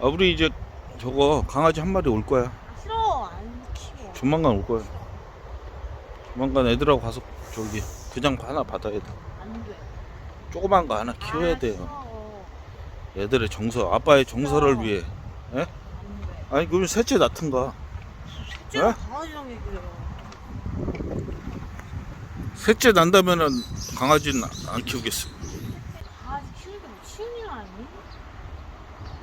아 우리 이제 저거 강아지 한 마리 올 거야. 아, 싫어 안 키워 조만간 올 거야. 조만간 애들하고 가서 저기 그냥 하나 받아야 돼. 안 돼 조그만 거 하나 키워야 돼요. 애들의 정서, 아빠의 정서를 위해. 예? 안돼 아니 그러면 셋째 낳든가. 쟤가 에? 강아지랑 얘기해요 셋째 난다면은 강아지는 안 키우겠어. 강아지 키우는 게뭐 쉬운 일 아니?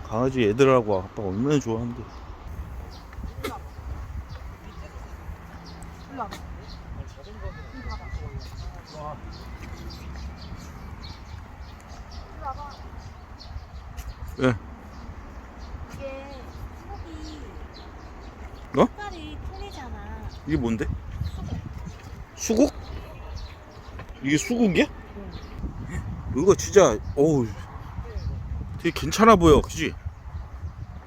강아지 애들하고 아빠 얼마나 좋아하는데. 일로 와봐 이리 와봐 이리 와봐 예. 이게 속이 어? 색깔이 틀리잖아 이게 뭔데? 수국? 이게 수국이야? 이거 진짜 어우 되게 괜찮아 보여 그지?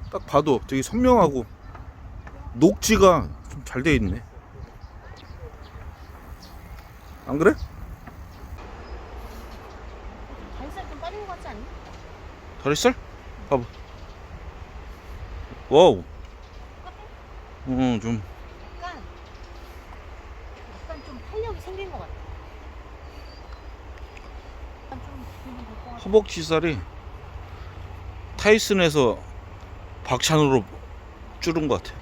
딱 봐도 되게 선명하고 녹지가 좀 잘 돼 있네 안 그래? 발살 좀 빠진 것 같지 않니? 다리살? 봐봐 와우 어좀 약간 약간 좀 탄력이 생긴 것 같아 약간 좀 기분 될것 같아 허벅지살이 타이슨에서 박찬호로 줄은 것 같아.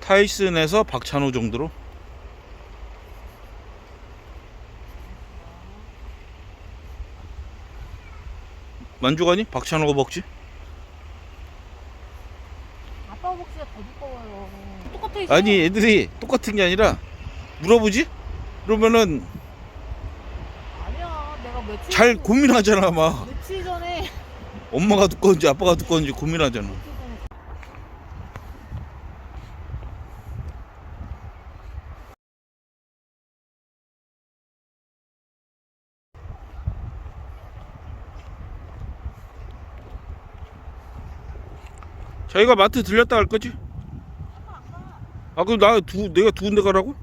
타이슨에서 박찬호 정도로. 만족하니? 박찬호 허벅지? 아빠 허벅지가 더 두꺼워요 똑같아 아니 애들이 똑같은 게 아니라 물어보지? 그러면은 며칠 잘 전- 고민하잖아 막 며칠 전에 엄마가 두꺼운지 아빠가 두꺼운지 고민하잖아 자기가 마트 들렸다 갈 거지? 아 그럼 나 두 내가 두 군데 가라고?